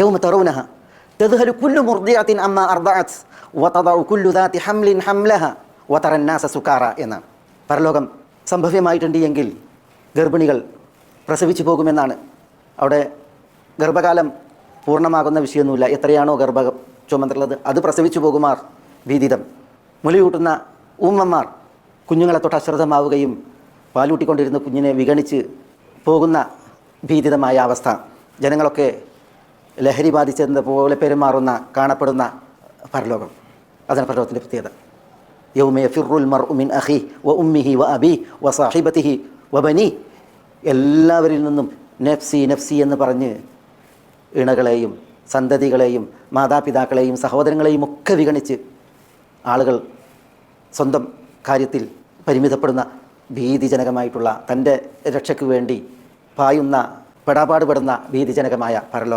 യൗമ തറൗനഹ തദ്ഹലു കുല്ലു മുർദിഅത്തിൻ അമ്മ അർദഅത് വതദഉ കുല്ലു ദാതി ഹംലിൻ ഹംലഹ വതറന്നാസ സുകാറ എന്നാണ് പരലോകം സംഭവ്യമായിട്ടുണ്ട് എങ്കിൽ ഗർഭിണികൾ പ്രസവിച്ചു പോകുമെന്നാണ്. അവിടെ ഗർഭകാലം പൂർണമാകുന്ന വിഷയമൊന്നുമില്ല. എത്രയാണോ ഗർഭ ചുമന്നുള്ളത് അത് പ്രസവിച്ചു പോകുമാർ ഭീതിതം. മുലയൂട്ടുന്ന ഉമ്മമാർ കുഞ്ഞുങ്ങളെ തൊട്ട് അശ്രദ്ധമാവുകയും പാലൂട്ടിക്കൊണ്ടിരുന്ന കുഞ്ഞിനെ വിഗണിച്ച് പോകുന്ന ഭീതിതമായ അവസ്ഥ. ജനങ്ങളൊക്കെ ലഹരി ബാധിച്ചതെന്ന പോലെ പെരുമാറുന്ന കാണപ്പെടുന്ന പരലോകം. അതാണ് പരലോകത്തിന്റെ പ്രത്യേകത. യൗമ ഫിറുൽ മർ ഉമിൻ അഹി വ ഉമ്മിഹി വ അബി വ സാഹിബത്തിഹി വ ബനി. എല്ലാവരിൽ നിന്നും നഫ്സി നഫ്സി എന്ന് പറഞ്ഞ് ഇണകളെയും സന്തതികളെയും മാതാപിതാക്കളെയും സഹോദരങ്ങളെയും ഒക്കെ വിഗണിച്ച് ആളുകൾ സ്വന്തം കാര്യത്തിൽ പരിമിതപ്പെടുന്ന ഭീതിജനകമായിട്ടുള്ള തന്റെ രക്ഷയ്ക്ക് വേണ്ടി പായുന്ന പെടാപാടുപെടുന്ന ഭീതിജനകമായ പരലോകം.